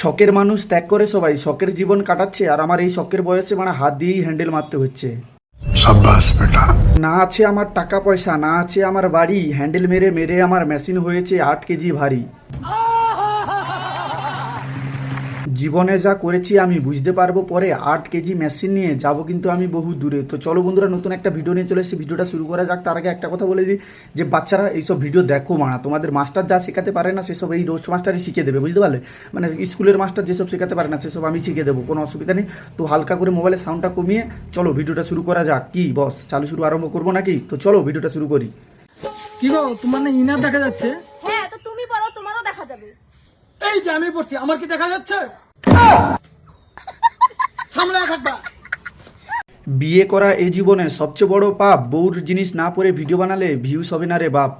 শখের মানুষ ত্যাগ করে সবাই শখের জীবন কাটাচ্ছে আর আমার এই শখের বয়সে মানে হাত দিয়েই হ্যান্ডেল মারতে হচ্ছে। না আছে আমার টাকা পয়সা না আছে আমার বাড়ি হ্যান্ডেল মেরে মেরে আমার মেশিন হয়েছে আট কেজি ভারী। জীবনে যা করেছি আমি বুঝতে পারব পরে আট কেজি মেশিন নিয়ে যাব কিন্তু আমি বহু দূরে। তো চলো বন্ধুরা নতুন একটা ভিডিও নিয়ে চলে এসেছি। ভিডিওটা শুরু করা যাক। তার আগে একটা কথা বলে দিই যে বাচ্চারা এইসব ভিডিও দেখো মানা তোমাদের মাস্টার যা শেখাতে পারে না সেসব এই রোস্ট মাস্টারই শিখে দেবে বুঝতে পারলে? মানে স্কুলের মাস্টার যেসব শেখাতে পারে না সেসব আমি শিখে দেবো কোনো অসুবিধা নেই। তো হালকা করে মোবাইলের সাউন্ডটা কমিয়ে চলো ভিডিওটা শুরু করা যাক। কি বস চালু শুরু আরম্ভ করব নাকি? তো চলো ভিডিওটা শুরু করি। কি গো তোমার না ইনার দেখা যাচ্ছে? হ্যাঁ তো তুমি পড়ো তোমারও দেখা যাবে। এই যে আমি পড়ছি। আমার কি দেখা যাচ্ছে? বিয়ে করা এই জীবনে সবচেয়ে বড় পাপ বউর জিনিস না পরে ভিডিও বানালে ভিউস হবে না রে বাপ।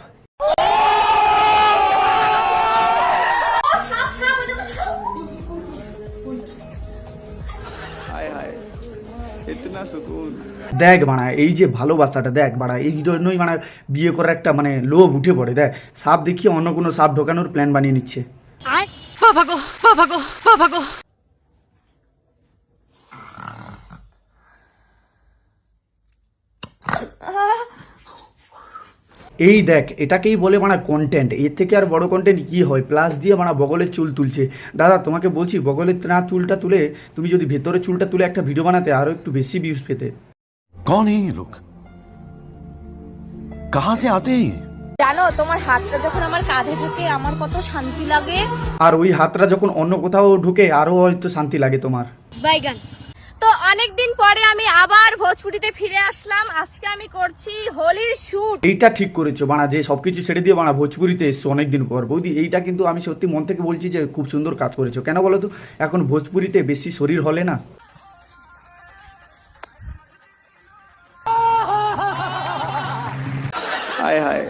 দেখ বাড়া এই যে ভালোবাসাটা দেখ বাড়া এই জন্যই মানে বিয়ে করার একটা মানে লোভ উঠে পড়ে দেখ। সাপ দেখি অন্য কোনো সাপ ঢোকানোর প্ল্যান বানিয়ে নিচ্ছে। এই দেখ এটাকেই বলে মানে কন্টেন্ট এর থেকে আর বড় কন্টেন্ট কী হয়? প্লাস দিয়ে মানে বগলের চুল তুলছে। দাদা তোমাকে বলছি বগলের না চুলটা তুলে তুমি যদি ভেতরে চুলটা তুলে একটা ভিডিও বানাতে আরও একটু বেশি ভিউজ পেতে। কন লোক কাহা সে আতে জানো তোমার হাতটা যখন আমার কাঁধে ঢুকে আমার কত শান্তি লাগে। আর ওই হাতটা যখন অন্য কোথাও ঢুকে আরও হয়তো শান্তি লাগে তোমার। বাইগান তো অনেকদিন পরে আমি আবার ভোজপুরিতে ফিরে আসলাম। আজকে আমি করছি হোলির শুট। এইটা ঠিক করেছ বানা যে সবকিছু ছেড়ে দিয়ে বানা ভোজপুরিতে এসছো অনেকদিন পর। বৌদি এইটা কিন্তু আমি সত্যি মন থেকে বলছি যে খুব সুন্দর কাজ করেছ। কেন বলো তো? এখন ভোজপুরিতে বেশি শরীর হলে না। হায় হায়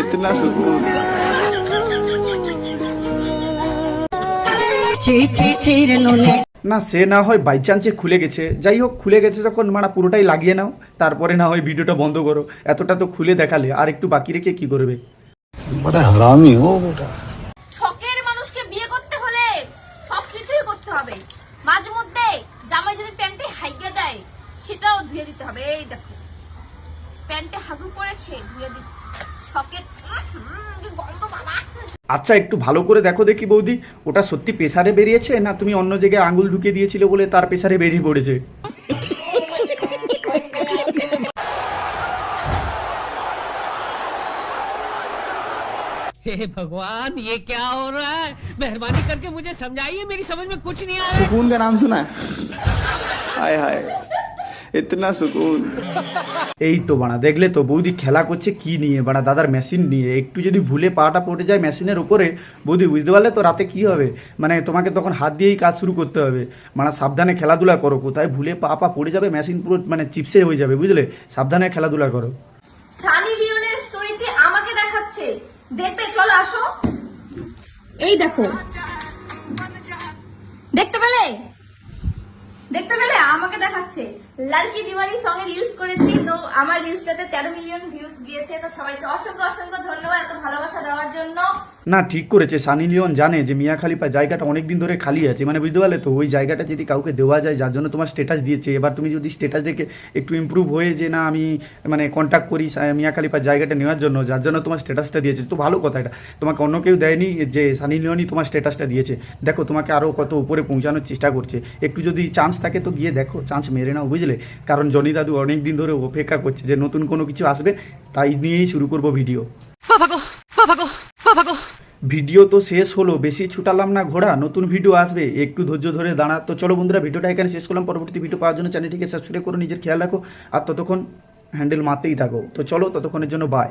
ইতনা সুকুন। চি চি ছি রে না সে না হয় বাই চান্সে খুলে গেছে। যাই হোক খুলে গেছে যখন মানে পুরোটাই লাগিয়ে নাও। তারপরে না হয় ভিডিওটা বন্ধ করো। এতটা তো খুলে দেখালে আর একটু বাকি রেখে কি করবে? বড় হারামি ও মানুষকে বিয়ে করতে হলে সবকিছুই করতে হবে। মাঝে মধ্যে জামাই যদি প্যান্টে হাইকে দেয় সেটাও ধুয়ে দিতে হবে। এই দেখো। প্যান্টে হাগু করেছে ধুয়ে দিচ্ছি শখের উম, কি গন্ধ বাবা আচ্ছা একটু ভালো করে দেখো দেখি বৌদি ওটা সত্যি প্রেসারে বেরিয়েছে না তুমি অন্য জায়গায় আঙুল ঢুকিয়ে দিয়েছিলে বলে তার প্রেসারে বেরিয়ে পড়েছে हे भगवान ये क्या हो रहा है मेहरबानी करके मुझे समझाइए मेरी समझ में कुछ नहीं आ रहा सुकून का नाम सुना है हाय हाय ইতনা সুকুন এই তো বানা দেখলে তো বৌদি খেলা করছে কি নিয়ে? বানা দাদার মেশিন নিয়ে। একটু যদি ভুলে পাটা পড়ে যায় মেশিনের উপরে বৌদি বুঝতে পারলে তো রাতে কি হবে? মানে তোমাকে তখন হাত দিয়েই কাজ শুরু করতে হবে। মানে সাবধানে খেলাধুলা করো কোথায় ভুলে পা পা পড়ে যাবে মেশিন পুরো মানে চিপসে হয়ে যাবে বুঝলে? সাবধানে খেলাধুলা করো। সানি লিওনের স্টোরিতে আমাকে দেখাচ্ছে। দেখতে চলো আসো। এই দেখো। দেখতে পেলে? দেখতে পেলে? আমাকে দেখাচ্ছে। লালকি দিওয়ালি সঙ্গে রিলস করেছি, তো আমার রিলসটাতে তেরো মিলিয়ন ভিউজ গিয়েছে, তো সবাইকে অসংখ্য অসংখ্য ধন্যবাদ এত ভালোবাসা দেওয়ার জন্য। না, ঠিক করেছে। সানি লিওন জানে যে মিয়া খালিফা জায়গাটা অনেক দিন ধরে খালি আছে মানে বুঝতে পারলে তো ওই জায়গাটা যদি কাউকে দেওয়া যায়, যার জন্য তোমার স্ট্যাটাস দিয়েছে। এবার তুমি যদি স্টেটাস দেখে একটু ইমপ্রুভ হয়ে যে না, আমি মানে কন্ট্যাক্ট করি মিয়া খালিফার জায়গাটা নেওয়ার জন্য, যার জন্য তোমার স্ট্যাটাসটা দিয়েছে, তো ভালো কথা এটা। তোমাকে অন্য কেউ দেয়নি যে সানি লিওনই তোমার স্টেটাসটা দিয়েছে। দেখো, তোমাকে আরও কত উপরে পৌঁছানোর চেষ্টা করছে। একটু যদি চান্স থাকে তো গিয়ে দেখো চান্স মেরে নাও বুঝলে কারণ জনি দাদু অনেক দিন ধরে অপেক্ষা করছে যে নতুন কোনো কিছু আসবে তাই নিয়েই শুরু করব ভিডিও। ভিডিও তো শেষ হলো বেশি ছুটালাম না ঘোড়া নতুন ভিডিও আসবে একটু ধৈর্য ধরে দাঁড়া। তো চলো বন্ধুরা ভিডিওটা এখানে শেষ করলাম। পরবর্তী ভিডিও পাওয়ার জন্য চ্যানেলটিকে সাবস্ক্রাইব করে নিজের খেয়াল রাখো আর ততক্ষণ হ্যান্ডেল মারতেই থাকো। তো চলো ততক্ষণের জন্য বাই